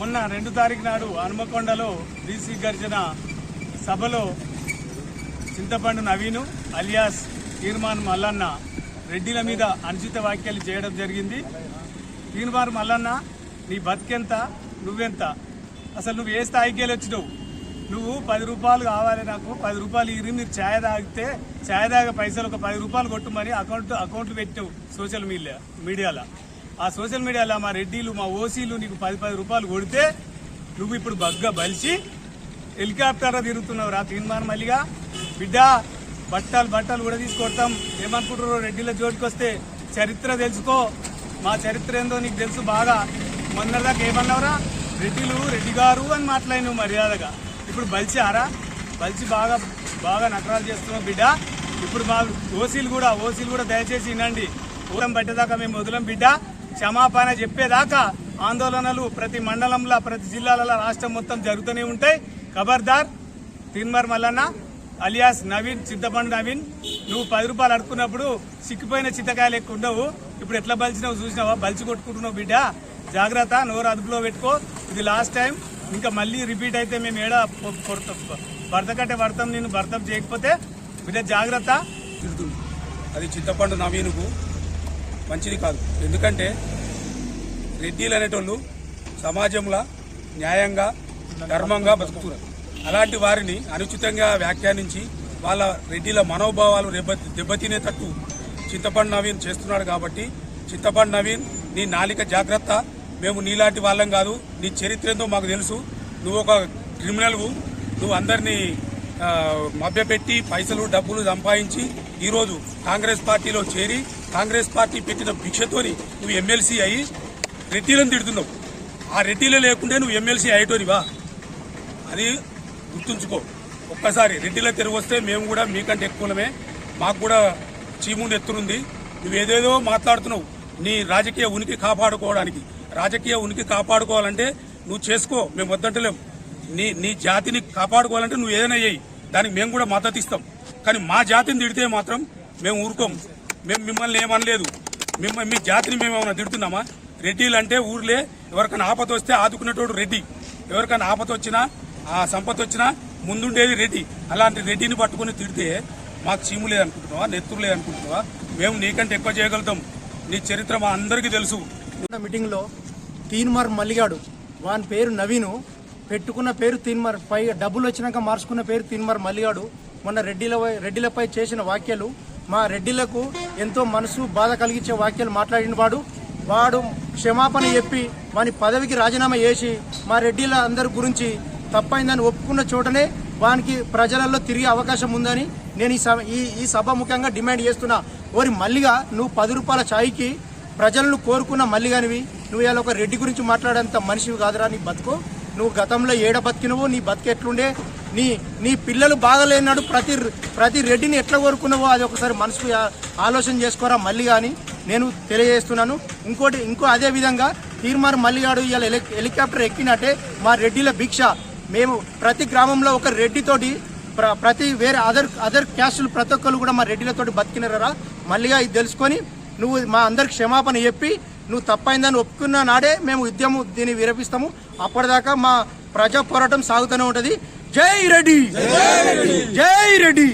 మొన్న రెండు తారీఖు నాడు హనుమకొండలో బీసీ గర్జన సభలో చింతపండు నవీను అలియాస్ తీర్మాన్ మల్లన్న రెడ్డిల మీద అనుచిత వ్యాఖ్యలు చేయడం జరిగింది. తీర్మాన్ మల్లన్న నీ బతికెంత? నువ్వెంత? అసలు నువ్వు ఏ స్థాయికి వెళ్ళి వచ్చినావు? నువ్వు పది రూపాయలు కావాలి నాకు పది రూపాయలు ఇరి మీరు ఛాయ్ తాగితే ఛాయ్ తాగే పైసలు ఒక పది రూపాయలు కొట్టుమని అకౌంట్ అకౌంట్లు పెట్టావు సోషల్ మీడియా మీడియాలో. ఆ సోషల్ మీడియాలో మా రెడ్డిలు మా ఓసీలు నీకు పది పది రూపాయలు కొడితే నువ్వు ఇప్పుడు బగ్గా బలిసి హెలికాప్టర్ తిరుగుతున్నావు రా తీర్మానం మళ్ళీగా బిడ్డ బట్టలు బట్టలు కూడా తీసుకొడతాం. ఏమనుకుంటారు రెడ్డిల జోలికి వస్తే చరిత్ర తెలుసుకో. మా చరిత్ర ఏందో నీకు తెలుసు బాగా. మొన్నదాకా ఏమన్నావురా? రెడ్డిలు రెడ్డి గారు అని మాట్లాడినావు మర్యాదగా. ఇప్పుడు బలిచారా? బలిచి బాగా బాగా నకరాలు చేస్తున్నావు బిడ్డ. ఇప్పుడు మా ఓసీలు కూడా ఓసీలు కూడా దయచేసి వినండి. ఊరం పట్టేదాకా మేము వదలం బిడ్డ. క్షమాపణ చెప్పేదాకా ఆందోళనలు ప్రతి మండలంలో ప్రతి జిల్లాలలో రాష్ట్రం మొత్తం జరుగుతూనే ఉంటాయి. ఖబర్దార్ తిన్మర్ మల్లన్న అలియాస్ నవీన్ చింతపండు నవీన్ నువ్వు పది రూపాయలు అడుకున్నప్పుడు సిక్కిపోయిన చింతకాయలు ఎక్కువ ఉండవు. ఇప్పుడు ఎట్లా బలిచినావు చూసినావా? బలిచి కొట్టుకుంటున్నావు బిడ్డ. జాగ్రత్త నోరు అదుపులో పెట్టుకో. ఇది లాస్ట్ టైం ఇంకా మళ్ళీ రిపీట్ అయితే మేము ఏడా పొ- కొడతాం భర్త కంటే భర్తం నేను భర్తం చేయకపోతే బిడ్డ జాగ్రత్త. అది చింతపండు నవీన్కు మంచిది కాదు. ఎందుకంటే రెడ్డిలు అనేటోళ్ళు సమాజంలో న్యాయంగా ధర్మంగా బతుకుతున్నారు. అలాంటి వారిని అనుచితంగా వ్యాఖ్యానించి వాళ్ళ రెడ్డిల మనోభావాలు దెబ్బ దెబ్బతినేటట్టు చింతపండు నవీన్ చేస్తున్నాడు కాబట్టి చింతపండు నవీన్ నీ నాలిక జాగ్రత్త. మేము నీలాంటి వాళ్ళం కాదు. నీ చరిత్ర ఏందో మాకు తెలుసు. నువ్వు ఒక క్రిమినల్వు నువ్వు అందరినీ మభ్యపెట్టి పైసలు డబ్బులు సంపాదించి ఈరోజు కాంగ్రెస్ పార్టీలో చేరి కాంగ్రెస్ పార్టీ పెట్టిన భిక్షతోని నువ్వు ఎమ్మెల్సీ అయ్యి రెడ్డీలను తిడుతున్నావు. ఆ రెడ్డిలో లేకుంటే నువ్వు ఎమ్మెల్సీ అయ్యేటోనివా అది గుర్తుంచుకో. ఒక్కసారి రెడ్డిలో తిరిగి వస్తే మేము కూడా మీకంటే ఎక్కువమే మాకు కూడా చీముండి ఎత్తునుంది నువ్వు ఏదేదో మాట్లాడుతున్నావు నీ రాజకీయ ఉనికి కాపాడుకోవడానికి. రాజకీయ ఉనికి కాపాడుకోవాలంటే నువ్వు చేసుకో. మేము వద్దంటలేము నీ నీ జాతిని కాపాడుకోవాలంటే నువ్వు ఏదైనా చేయి. దానికి మేము కూడా మద్దతు ఇస్తాం. కానీ మా జాతిని తిడితే మాత్రం మేము ఊరుకోం. మేము మిమ్మల్ని ఏమనలేదు. మిమ్మల్ని మీ జాతిని మేము ఏమైనా తిడుతున్నామా? రెడ్డిలు అంటే ఊర్లే. ఎవరికైనా ఆపద వస్తే ఆదుకునేటోడు రెడ్డి. ఎవరికైనా ఆపద వచ్చినా ఆ సంపద వచ్చినా ముందుండేది రెడ్డి. అలాంటి రెడ్డిని పట్టుకుని తిడితే మాకు చీము లేదనుకుంటున్నావా? నెత్తురు లేదనుకుంటున్నావా? మేము నీకంటే ఎక్కువ చేయగలుగుతాం. నీ చరిత్ర మా అందరికీ తెలుసు. మీటింగ్లో తీన్మార్ మల్లిగాడు. వాని పేరు నవీను. పెట్టుకున్న పేరు తిన్మర్ పై డబ్బులు వచ్చినాక మార్చుకున్న పేరు తిన్మర్ మల్లిగాడు. మొన్న రెడ్డిల రెడ్డిలపై చేసిన వ్యాఖ్యలు మా రెడ్డిలకు ఎంతో మనసు బాధ కలిగించే వ్యాఖ్యలు మాట్లాడిన వాడు. వాడు క్షమాపణ చెప్పి వాని పదవికి రాజీనామా చేసి మా రెడ్డిల అందరి గురించి తప్పైందని ఒప్పుకున్న చోటనే వానికి ప్రజలలో తిరిగే అవకాశం ఉందని నేను ఈ సభ- ఈ ఈ సభ ముఖ్యంగా డిమాండ్ చేస్తున్నా. ఓరి మల్లిగా నువ్వు పది రూపాయల చాయికి ప్రజలను కోరుకున్న మల్లిగానివి. నువ్వు ఇలా ఒక రెడ్డి గురించి మాట్లాడేంత మనిషివి కాదురా నీ బతుకు. నువ్వు గతంలో ఏడ బతికినవు నీ బతికెట్లుండే ఎట్లుండే నీ నీ పిల్లలు బాగలేనాడు ప్రతి ప్రతి రెడ్డిని ఎట్లా కోరుకున్నావో అది ఒకసారి మనసుకు ఆలోచన చేసుకోరా మళ్ళీ కానీ. నేను తెలియజేస్తున్నాను. ఇంకోటి ఇంకో అదే విధంగా తీర్మార్ మల్లిగాడు ఇవాళ హెలి హెలికాప్టర్ ఎక్కినట్టే మా రెడ్డిల భిక్ష. మేము ప్రతి గ్రామంలో ఒక రెడ్డితోటి ప్ర- ప్రతి వేరే అదర్ అదర్ క్యాస్టులు ప్రతి ఒక్కరు కూడా మా రెడ్డిలతోటి బతికినారా మళ్ళీగా ఇది తెలుసుకొని నువ్వు మా అందరికి క్షమాపణ చెప్పి నువ్వు తప్పైందని ఒప్పుకున్న నాడే మేము ఉద్యమం దీన్ని విరపిస్తాము. అప్పటిదాకా మా ప్రజా పోరాటం సాగుతూనే ఉంటుంది. జై రెడ్డి! జై రెడ్డి!